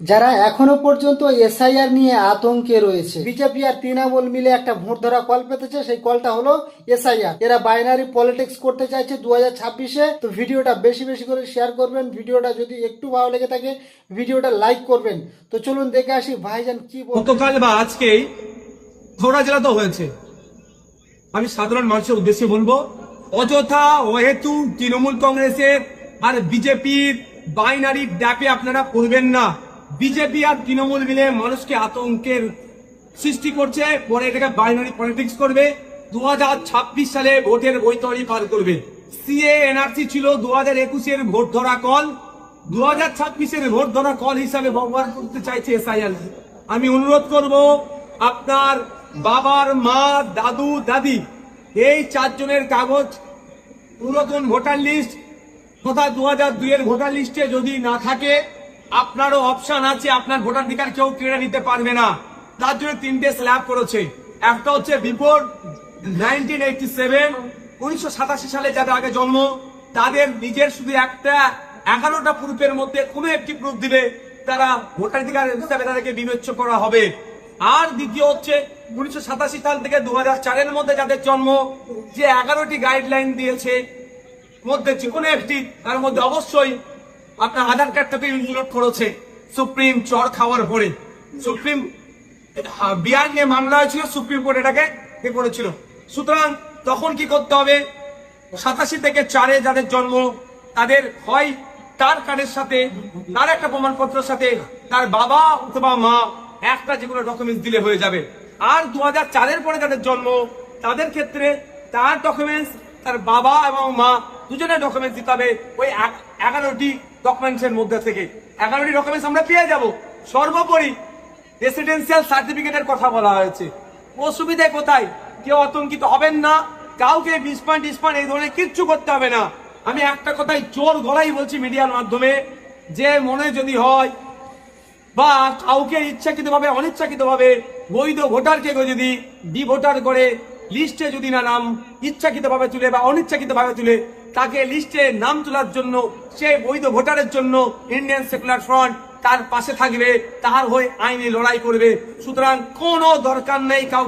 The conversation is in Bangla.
যারা এখনও পর্যন্ত এসআইআর নিয়ে আতঙ্কে রয়েছে। বিজেপি আর তৃণমূল মিলে একটা ভোট ধরা কল পেতেছে, সেই কলটা হলো এসআইআর। এরা বাইনারি পলিটিক্স করতে চাইছে দু ছাব্বিশে। তো ভিডিওটা বেশি বেশি করে শেয়ার করবেন। ভিডিওটা যদি একটু ভালো লেগে থাকে, ভিডিওটা লাইক করবেন। তো চলুন দেখে আসি ভাইজান কি গতকাল বা আজকেই হাওড়া জেলাতেও হয়েছে। আমি সাধারণ মানুষের উদ্দেশ্যে বলব, অযথা অহেতু তৃণমূল কংগ্রেসের আর বিজেপির বাইনারি ড্যাপে আপনারা করবেন না। বিজেপি আর তৃণমূল মিলে মানুষকে আতঙ্কের সৃষ্টি করছে, পরে এটাকে বাইনারি পলিটিক্স করবে। দু হাজার ছাব্বিশ সালে ভোটের বৈতরী পার করবে। সিএ এনআরসি ছিল দু হাজার একুশের ভোট ধরা কল। দু হাজার ছাব্বিশের ভোট ধরা কল হিসাবে ব্যবহার করতে চাইছে এসআইআর আমি অনুরোধ করব, আপনার বাবার মা, দাদু, দাদি, এই চারজনের কাগজ, পুরাতন ভোটার লিস্ট তথা দু হাজার দুইয়ের ভোটার লিস্টে যদি না থাকে আপনারও অপশন আছে, আপনার ভোটাধিকার কেউ কেড়ে নিতে পারবে না। তার জন্য তিনটে স্ল্যাব করেছে। একটা হচ্ছে বিফোর নাইনটিন এইটি সেভেন উনিশশো সাতাশি সালে যাদের আগে জন্ম, তাদের নিজের শুধু একটা এগারোটা প্রুফের মধ্যে কোনো একটি প্রুফ দিলে তারা ভোটাধিকার হিসাবে তাদেরকে বিবেচ্য করা হবে। আর দ্বিতীয় হচ্ছে, উনিশশো সাতাশি সাল থেকে দু চারের মধ্যে যাদের জন্ম, যে এগারোটি গাইডলাইন দিয়েছে, মধ্যে যে কোনো একটি, তার মধ্যে অবশ্যই আপনার আধার কার্ডটাকে ইনক্লুড করেছে। সুপ্রিম চর খাওয়ার পরে। সুপ্রিম বিআর নিয়ে মামলা হয়েছিল, সুপ্রিম কোর্ট এটাকে এ করেছিল। সুতরাং তখন কি করতে হবে? সাতাশি থেকে চারে যাদের জন্ম তাদের হয় তার কার্ডের সাথে, তার একটা প্রমাণপত্রের সাথে, তার বাবা অথবা মা একটা যেগুলো ডকুমেন্টস দিলে হয়ে যাবে। আর দু হাজার চারের পরে যাদের জন্ম, তাদের ক্ষেত্রে তার ডকুমেন্টস তার বাবা এবং মা দুজনের ডকুমেন্টস দিতে হবে। ওই এগারোটি ডকুমেন্টস এর মধ্যে থেকে। এগারোটি ডকুমেন্টস আমরা পেয়ে যাব। সর্বোপরি রেসিডেন্সিয়াল সার্টিফিকেটের কথা বলা হয়েছে। অসুবিধে কোথায়? কেউ আতঙ্কিত হবেন না। কাউকে বিস্পান টিস্পান এই ধরনের কিচ্ছু করতে হবে না। আমি একটা কথাই জোর গলাই বলছি মিডিয়ার মাধ্যমে, যে মনে যদি হয়, বা কাউকে ইচ্ছাকৃত ভাবে অনিচ্ছাকৃত ভাবে বৈধ ভোটারকে যদি ডি ভোটার করে, লিস্টে যদি না নাম ইচ্ছাকৃত ভাবে তুলে বা অনিচ্ছাকৃত ভাবে তুলে তাকে লিস্টে নাম তোলার জন্য, সে বৈধ ভোটারের জন্য ইন্ডিয়ান সেকুলার ফ্রন্ট তার পাশে থাকবে, তার হয়ে আইনি লড়াই করবে। সুতরাং কোনো দরকার নেই কাউকে।